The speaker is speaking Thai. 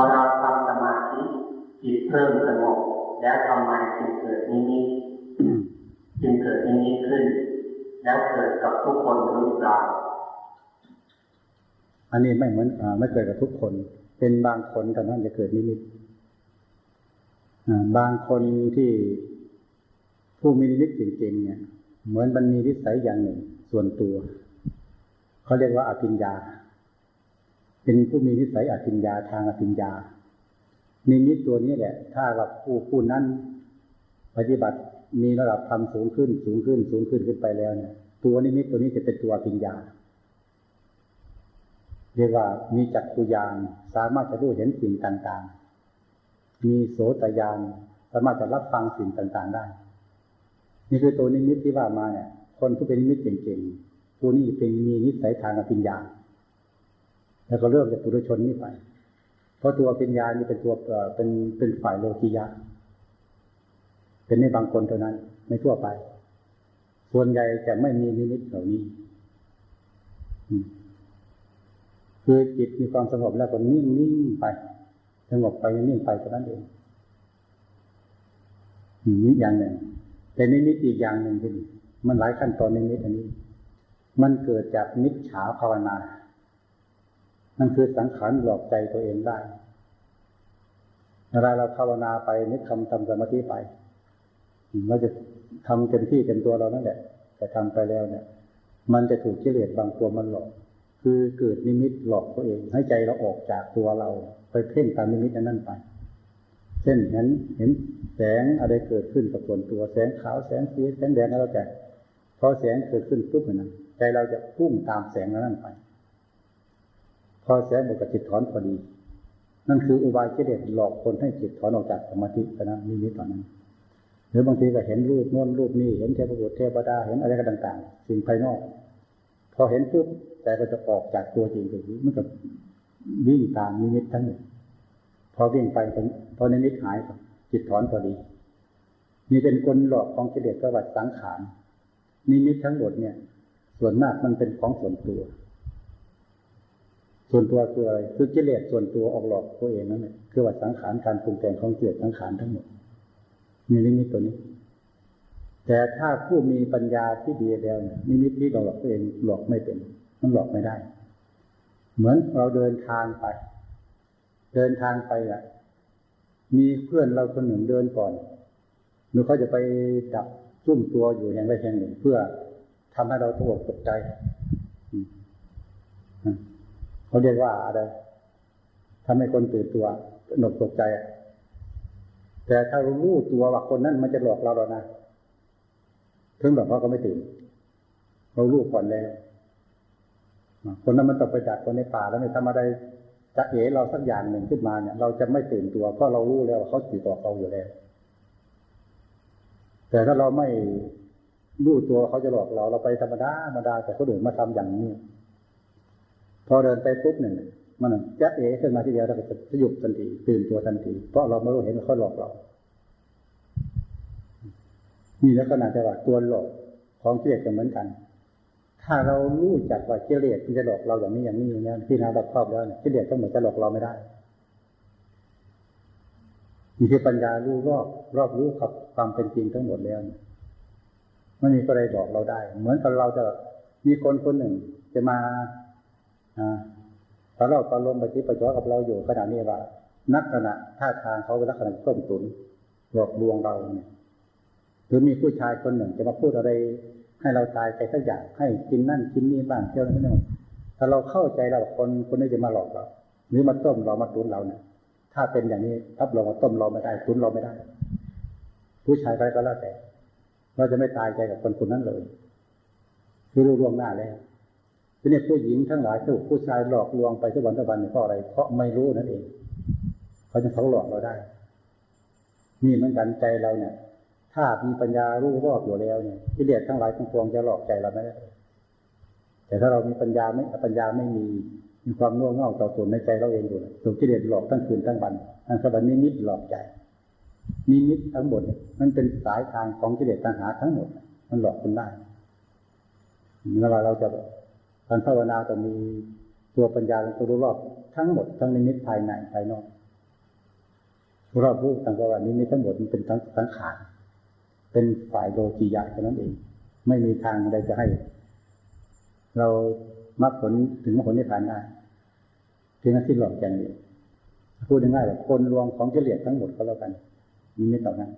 พอเราทำสมาธิจิตเริ่มสงบแล้วทำไมจึงเกิดนิมิตจึงเกิดนิมิตขึ้น แล้วเกิดกับทุกคนหรือเปล่าอันนี้ไม่เหมือนอไม่เกิดกับทุกคน เป็นบางคนแต่นั้นจะเกิดนิมิตบางคนที่ผู้มีนิมิตจริงๆเนี่ย เหมือนมันมีนิสัยอย่างหนึ่ง ส่วนตัว เขาเรียกว่าอภิญญา เป็นผู้มีนิสัยอภิญญาทางอภิญญานิมิตตัวนี้แหละ ถ้าเราผู้ผู้นั้น ปฏิบัติมีระดับธรรมสูงขึ้น สูงขึ้น สูงขึ้นขึ้นไปแล้วเนี่ย ตัวนิมิตตัวนี้จะเป็นตัวอภิญญาเรียกว่ามีจักรุยานสามารถจะรู้เห็นสิ่งต่างๆ มีโสตยานสามารถจะรับฟังสิ่งต่างๆได้ นี่คือตัวนิมิตที่ว่ามาเนี่ย คนที่เป็นนิมิตเก่งๆผู้นี้เป็นมีนิสัยทางอภิญญา แล้วก็เริ่มจากปุถุชนนี้ไป เพราะตัวปัญญานี่เป็นตัวเป็นเป็นฝ่ายโลกิยะ เป็นในบางคนเท่านั้น ไม่ทั่วไป ส่วนใหญ่จะไม่มีนิมิตเหล่านี้คือจิตมีความสงบแล้วก็นิ่งนิ่งไปสงบไปนิ่งไปเท่านั้นเองนี่อย่างหนึ่ง แต่นิมิตอีกอย่างหนึ่งคือมันหลายขั้นตอนนิมิตอันนี้ มันเกิดจากมิจฉาภาวนา นั่นคือสังขารหลอกใจตัวเองได้เวลาเราภาวนาไปนึกคำทำสมาธิไปเราจะทำเต็มที่เต็มตัวเรานั่นแหละแต่ทำไปแล้วเนี่ย มันจะถูกกิเลสบางตัวมันหลอก คือเกิดนิมิตหลอกตัวเอง ให้ใจเราออกจากตัวเรา ไปเพ่งตามนิมิตนั้นไป เช่นเห็นเห็นแสงอะไรเกิดขึ้นกับส่วนตัวแสงขาวแสงสีแสงแดงอะไรแต่พอแสงเกิดขึ้นปุ๊บนั้นใจเราจะพุ่งตามแสงนั้นไป พอแสงหมดกับจิตถอนพอดี นั่นคืออุบายกิเลสหลอกคนให้จิตถอนออกจากสมาธินะนิมิตตอนนั้น หรือบางทีก็เห็นรูปโน้นรูปนี้เห็นเทพบุตรเทพดาเห็นอะไรกันต่าง ๆ สิ่งภายนอก พอเห็นปุ๊บใจก็จะออกจากตัวจริงคือมันกับวิ่งตามนิมิตทั้งหมดพอวิ่งไปพอนิมิตหายจิตถอนพอดีนี่เป็นกลหลอกของกิเลสประวัติสังขารนิมิตทั้งหมดเนี่ย ส่วนมากมันเป็นของส่วนตัว ส่วนตัวคืออะไรคือกิเลสส่วนตัวออกหลอกตัวเองนั่นแหละคือว่าสังขารการปรุงแต่งของเกิดสังขารทั้งหมดมีนิมิตตัวนี้ แต่ถ้าผู้มีปัญญาที่ดีแล้วนิมิตที่เราหลอกตัวเองหลอกไม่เป็นมันหลอกไม่ได้ เหมือนเราเดินทางไป เดินทางไปอะ มีเพื่อนเราคนหนึ่งเดินก่อนหรือเขาจะไปดับซุ่มตัวอยู่แห่งใดแห่งหนึ่ง เพื่อทำให้เราตกตกใจ เขาเรียกว่าอะไรทำให้คนตื่นตัวหนกตกใจ แต่ถ้ารารู้ตัวว่าคนนั้นมันจะหลอกเราแล้วนะถึงหลอกเขาก็ไม่ตื่น เรารู้ก่อนแล้วคนนั้นมันต้องไปดักคนในป่าแล้วไม่ทำอะไรจะเอ๋เราสักอย่างหนึ่งขึ้นมาเนี่ย เราจะไม่ตื่นตัวเพราะเรารู้แล้วเขาติดต่อเราอยู่แล้ว แต่ถ้าเราไม่รู้ตัวเขาจะหลอกเราเราไปธรรมดาธรรมดาแต่เขาเดินมาทำอย่างนี้ พอเดินไปปุ๊บหนึ่งมันจะเอขึ้นมาทีเดียวเราก็จะสยุบทันทีตื่นตัวทันทีเพราะเราไม่รู้เห็นเขาหลอกเรา นี่แล้วขนาดจะว่าตัวหลอกของเกลียดกันเหมือนกัน ถ้าเรารู้จักว่ากิเลสมันจะหลอกเราอย่างนี้อย่างนี้อย่างนี้ที่เราครอบแล้วเนี่ยกิเลสทั้งหมดจะหลอกเราไม่ได้มีคือปัญญารู้รอบรอบรู้กับความเป็นจริงทั้งหมดแล้วไม่มีอะไรบอกเราได้ เหมือนกับเราจะมีคนคนหนึ่งจะมา อ่าตอนเราตอนลมปที่ประจอกับเราอยู่ขณะนี้ว่านักขณะท่าทางเขาเป็นลักษณะต้มตุนหลอกลวงเราเนี่ยหรือมีผู้ชายคนหนึ่งจะมาพูดอะไร ให้เราตายไปสักอย่างให้กินนั่นกินนี่บ้างเที่ยวนั่นนี่ถ้าเราเข้าใจเราคนคนนี้จะมาหลอกเราหรือมาต้มเรามาตุนเราเนี่ยถ้าเป็นอย่างนี้ทับเรามาต้มเราไม่ได้ตุนเราไม่ได้ ผู้ชายใครก็แล้วแต่ เราจะไม่ตายใจกับคนคนนั้นเลย คือรู้ล่วงหน้าแล้ว ทีนี้ผู้หญิงทั้งหลายถูกผู้ชายหลอกลวงไปทุกวันทุกวันเพราะอะไร เพราะไม่รู้นั่นเอง เขาจะเขาหลอกเราได้ นี่เหมือนกันใจเราเนี่ย ถ้ามีปัญญารู้รอบอยู่แล้วเนี่ยกิเลสทั้งหลายทั้งปวงจะหลอกใจเราไม่ได้ แต่ถ้าเรามีปัญญาไม่ปัญญาไม่มีมีความโง่เง่าต่อตนในใจเราเองอยู่ถูกกิเลสหลอกทั้งคืนทั้งวันทั้งสบันนิมิตหลอกใจนิมิตทั้งหมดมันเป็นสายทางของกิเลสตัณหาทั้งหมด มันหลอกคุณได้เวลาเราจะ การภาวนาต้องมีตัวปัญญาตัวรู้รอบทั้งหมดทั้งนิมิตภายในภายนอกรอบรู้ต่างว่านิมิตทั้งหมดมันเป็นทั้งสังขารเป็นฝ่ายโลกียะเท่านั้นเอง ไม่มีทางใดจะให้ เรามรรคผลถึงมรรคผลนิพพานได้เพียงแค่ที่หลอกอย่างเดียวพูดง่ายๆว่าคนรวมของกิเลสทั้งหมดก็แล้วกันนิมิตต่อนั้น